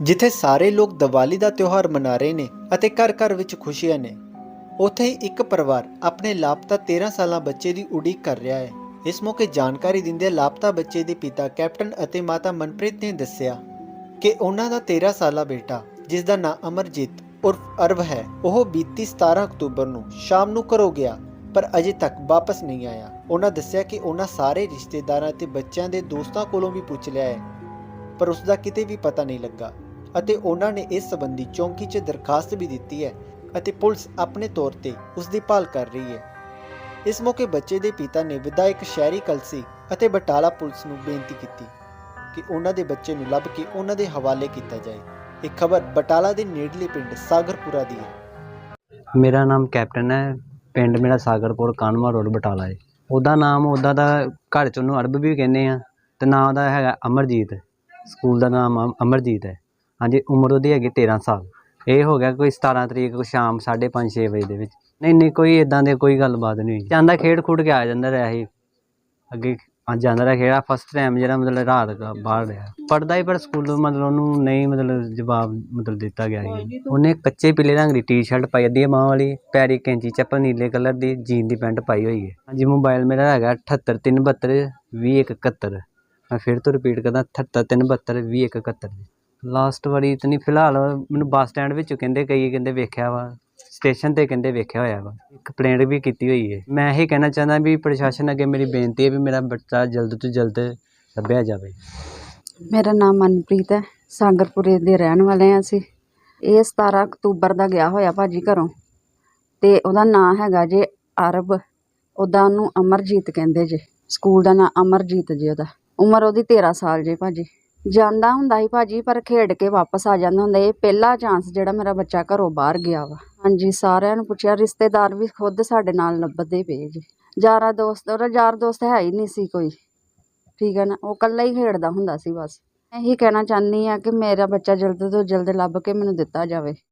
ਜਿੱਥੇ ਸਾਰੇ ਲੋਕ ਦੀਵਾਲੀ ਦਾ ਤਿਉਹਾਰ ਮਨਾ ਰਹੇ ਨੇ ਅਤੇ ਘਰ-ਘਰ ਵਿੱਚ ਖੁਸ਼ੀਆਂ ਨੇ। ਉੱਥੇ ਹੀ ਇੱਕ ਪਰਿਵਾਰ ਆਪਣੇ ਲਾਪਤਾ 13 ਸਾਲਾਂ ਬੱਚੇ ਦੀ ਉਡੀਕ ਕਰ ਰਿਹਾ ਹੈ। ਇਸ ਮੌਕੇ ਜਾਣਕਾਰੀ ਦਿੰਦੇ ਲਾਪਤਾ ਬੱਚੇ ਦੇ ਪਿਤਾ ਕੈਪਟਨ ਅਤੇ ਮਾਤਾ ਮਨਪ੍ਰੀਤ ਨੇ ਦੱਸਿਆ ਕਿ ਉਹਨਾਂ ਦਾ 13 ਸਾਲਾ ਬੇਟਾ, ਜਿਸ ਦਾ ਨਾਮ ਅਮਰਜੀਤ ਉਰਫ ਅਰਵ ਹੈ, ਉਹ ਬੀਤੀ 17 ਅਕਤੂਬਰ ਨੂੰ ਸ਼ਾਮ ਨੂੰ ਘਰੋਂ ਗਿਆ, ਪਰ ਅਜੇ ਤੱਕ ਵਾਪਸ ਨਹੀਂ ਆਇਆ। ਉਹਨਾਂ ਦੱਸਿਆ ਕਿ ਉਹਨਾਂ ਸਾਰੇ ਰਿਸ਼ਤੇਦਾਰਾਂ ਅਤੇ ਬੱਚਿਆਂ ਦੇ ਦੋਸਤਾਂ ਕੋਲੋਂ ਵੀ ਪੁੱਛ ਲਿਆ ਹੈ, ਪਰ ਉਸ ਦਾ ਕਿਤੇ ਵੀ ਪਤਾ ਨਹੀਂ ਲੱਗਾ। ਅਤੇ ਉਹਨਾਂ ਨੇ ਇਸ ਸੰਬੰਧੀ ਚੌਂਕੀ 'ਚ ਦਰਖਾਸਤ ਵੀ ਦਿੱਤੀ ਹੈ ਅਤੇ ਪੁਲਿਸ ਆਪਣੇ ਤੌਰ ਤੇ ਉਸ ਦੀ ਭਾਲ ਕਰ ਰਹੀ ਹੈ। ਇਸ ਮੌਕੇ ਬੱਚੇ ਦੇ ਪਿਤਾ ਨੇ ਵਿਧਾਇਕ ਸ਼ਹਿਰੀ ਕਲਸੀ ਅਤੇ ਬਟਾਲਾ ਪੁਲਿਸ ਨੂੰ ਬੇਨਤੀ ਕੀਤੀ ਕਿ ਉਹਨਾਂ ਦੇ ਬੱਚੇ ਨੂੰ ਲੱਭ ਕੇ ਉਹਨਾਂ ਦੇ ਹਵਾਲੇ ਕੀਤਾ ਜਾਏ। ਇਹ ਖਬਰ ਬਟਾਲਾ ਦੇ ਨੇੜਲੇ ਪਿੰਡ ਸਾਗਰਪੁਰਾ ਦੀ ਹੈ। ਮੇਰਾ ਨਾਮ ਕੈਪਟਨ ਹੈ। ਪਿੰਡ ਮੇਰਾ ਸਾਗਰਪੁਰ, ਕਾਨਵਾ ਰੋਡ, ਬਟਾਲਾ ਹੈ। ਉਹਦਾ ਨਾਮ, ਉਹਦਾ ਦਾ ਘਰ ਚ ਉਹਨੂੰ ਅਰਬ ਵੀ ਕਹਿੰਦੇ ਆ ਤੇ ਨਾਂ ਉਹਦਾ ਹੈਗਾ ਅਮਰਜੀਤ। ਸਕੂਲ ਦਾ ਨਾਮ ਅਮਰਜੀਤ ਹੈ। ਹਾਂਜੀ, ਉਮਰ ਉਹਦੀ ਹੈਗੀ 13 ਸਾਲ। ਇਹ ਹੋ ਗਿਆ ਕੋਈ 17 ਤਰੀਕ ਨੂੰ ਸ਼ਾਮ 5:30 6 ਵਜੇ ਦੇ ਵਿੱਚ। ਨਹੀਂ ਨਹੀਂ, ਕੋਈ ਇਦਾਂ ਦੇ ਕੋਈ ਗੱਲਬਾਤ ਨਹੀਂ ਹੋਈ। ਜਾਂਦਾ ਖੇਡ ਖੂਡ ਕੇ ਆ ਜਾਂਦਾ ਰਿਹਾ ਸੀ। ਅੱਗੇ ਆ ਜਾਂਦਾ ਰਿਹਾ ਖੇੜਾ ਫਸਟ ਟਾਈਮ ਜਿਹੜਾ ਮਤਲਬ ਰਾਤ ਦਾ ਬਾਹਰ ਰਿਹਾ। ਪੜਦਾ ਹੀ ਪਰ ਸਕੂਲੋਂ ਮਤਲਬ ਉਹਨੂੰ ਨਹੀਂ ਮਤਲਬ ਜਵਾਬ ਮਤਲਬ ਦਿੱਤਾ ਗਿਆ ਸੀ। ਉਹਨੇ ਕੱਚੇ ਪੀਲੇ ਰੰਗ ਦੀ ਟੀ-ਸ਼ਰਟ ਪਾਈ ਅੱਧੀ ਮਾਂ ਵਾਲੀ, ਪੈਰੀ ਕੈਂਚੀ ਚੱਪਲ, ਨੀਲੇ ਕਲਰ ਦੀ ਜੀਨ ਦੀ ਪੈਂਟ ਪਾਈ ਹੋਈ ਹੈ। ਹਾਂਜੀ ਮੋਬਾਈਲ ਮੇਰਾ ਹੈਗਾ 78372 2171 ਮੈਂ ਫਿਰ ਤੋਂ ਰਿਪੀਟ ਕਰਦਾ 78372 2171 ਲਾਸਟ ਵਾਰੀ ਤਾਂ ਨਹੀਂ, ਫਿਲਹਾਲ ਮੈਨੂੰ ਬੱਸ ਸਟੈਂਡ ਵਿੱਚ ਕਹਿੰਦੇ ਕਈ ਕਹਿੰਦੇ ਵੇਖਿਆ ਵਾ ਸਟੇਸ਼ਨ ਤੇ ਕਹਿੰਦੇ ਵੇਖਿਆ ਹੋਇਆ ਵਾ। ਕੰਪਲੇਂਟ ਵੀ ਕੀਤੀ ਹੋਈ ਹੈ ਮੈਂ ਇਹ ਕਹਿਣਾ ਚਾਹੁੰਦਾ ਵੀ ਪ੍ਰਸ਼ਾਸਨ ਅੱਗੇ ਮੇਰੀ ਬੇਨਤੀ ਹੈ ਵੀ ਮੇਰਾ ਬੱਚਾ ਜਲਦ ਤੋਂ ਜਲਦ ਲੱਭਿਆ ਜਾਵੇ। ਮੇਰਾ ਨਾਮ ਮਨਪ੍ਰੀਤ ਹੈ। ਸਾਗਰਪੁਰੇ ਦੇ ਰਹਿਣ ਵਾਲੇ ਹਾਂ ਅਸੀਂ। ਇਹ 17 ਅਕਤੂਬਰ ਦਾ ਗਿਆ ਹੋਇਆ ਭਾਜੀ ਘਰੋਂ। ਤੇ ਉਹਦਾ ਨਾਂ ਹੈਗਾ ਜੇ ਅਰਬ। ਉਹਦਾ ਉਹਨੂੰ ਅਮਰਜੀਤ ਕਹਿੰਦੇ ਜੇ। ਸਕੂਲ ਦਾ ਨਾਂ ਅਮਰਜੀਤ ਜੇ ਉਹਦਾ। ਉਮਰ ਉਹਦੀ 13 ਸਾਲ ਜੇ ਭਾਜੀ। ਜਾਂਦਾ ਹੁੰਦਾ ਸੀ ਭਾਜੀ, ਪਰ ਖੇਡ ਕੇ ਵਾਪਸ ਆ ਜਾਂਦਾ ਹੁੰਦਾ ਇਹ ਪਹਿਲਾ ਚਾਂਸ ਜਿਹੜਾ ਮੇਰਾ ਬੱਚਾ ਘਰੋਂ ਬਾਹਰ ਗਿਆ ਵਾ। ਹਾਂਜੀ, ਸਾਰਿਆਂ ਨੂੰ ਪੁੱਛਿਆ, ਰਿਸ਼ਤੇਦਾਰ ਵੀ ਖੁਦ ਸਾਡੇ ਨਾਲ ਲੱਭਦੇ ਪਏ ਜੀ। ਯਾਰਾ ਦੋਸਤ, ਉਹਦਾ ਯਾਰ ਦੋਸਤ ਹੈ ਹੀ ਨਹੀਂ ਸੀ ਕੋਈ। ਠੀਕ ਹੈ ਨਾ? ਉਹ ਇਕੱਲਾ ਹੀ ਖੇਡਦਾ ਹੁੰਦਾ ਸੀ ਬਸ। ਇਹੀ ਕਹਿਣਾ ਚਾਹੁੰਦੀ ਆ ਕਿ ਮੇਰਾ ਬੱਚਾ ਜਲਦ ਤੋਂ ਜਲਦ ਲੱਭ ਕੇ ਮੈਨੂੰ ਦਿੱਤਾ ਜਾਵੇ।